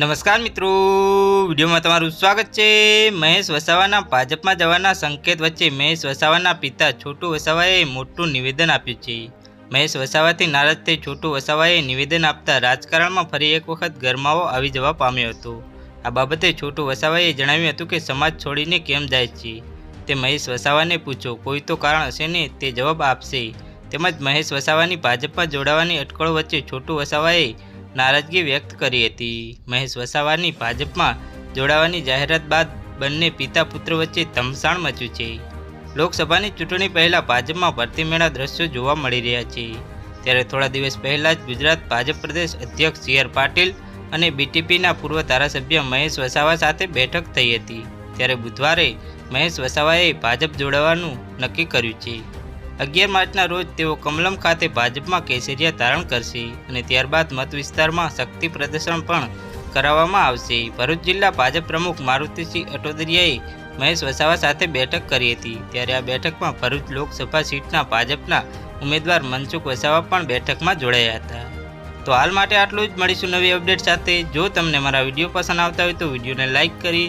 નમસ્કાર મિત્રો. વિડીયોમાં તમારું સ્વાગત છે. મહેશ વસાવાના, ભાજપમાં જવાના સંકેત વચ્ચે મહેશ વસાવાના પિતા છોટુ વસાવાએ મોટું નિવેદન આપ્યું છે. મહેશ વસાવાથી નારાજ થઈ છોટુ વસાવાએ નિવેદન આપતા રાજકારણમાં ફરી એક વખત ગરમાવો આવી જવા પામ્યો હતો. આ બાબતે છોટુ વસાવાએ જણાવ્યું હતું કે, સમાજ છોડીને કેમ જાય છે? તે મહેશ વસાવાને પૂછો કોઈ તો કારણ હશે ને? તે જવાબ આપશે. તેમજ મહેશ વસાવાની ભાજપમાં જોડાવાની અટકળો વચ્ચે છોટુ વસાવાએ નારાજગી વ્યક્ત કરી હતી. મહેશ વસાવાની ભાજપમાં જોડાવાની જાહેરાત બાદ બંને પિતા પુત્ર વચ્ચે ધમસાણ મચ્યું છે. લોકસભાની ચૂંટણી પહેલાં ભાજપમાં ભરતી મેળા દ્રશ્યો જોવા મળી રહ્યા છે. ત્યારે થોડા દિવસ પહેલાં જ ગુજરાત ભાજપ પ્રદેશ અધ્યક્ષ સી પાટીલ અને બીટીપીના પૂર્વ ધારાસભ્ય મહેશ વસાવા સાથે બેઠક થઈ હતી. ત્યારે બુધવારે મહેશ વસાવાએ ભાજપ જોડાવાનું નક્કી કર્યું છે. અગિયાર માર્ચના રોજ તેઓ કમલમ ખાતે ભાજપમાં કેસરિયા ધારણ કરશે અને ત્યારબાદ મત વિસ્તારમાં શક્તિ પ્રદર્શન પણ કરાવવામાં આવશે. ભરૂચ જિલ્લા ભાજપ પ્રમુખ મારુતિસિંહ અટોદરિયાએ મહેશ વસાવા સાથે બેઠક કરી હતી. ત્યારે આ બેઠકમાં ભરૂચ લોકસભા સીટના ભાજપના ઉમેદવાર મનસુખ વસાવા પણ બેઠકમાં જોડાયા હતા. તો હાલ માટે આટલું જ. મળીશું નવી અપડેટ સાથે. જો તમને મારા વીડિયો પસંદ આવતા હોય તો વિડીયોને લાઇક કરી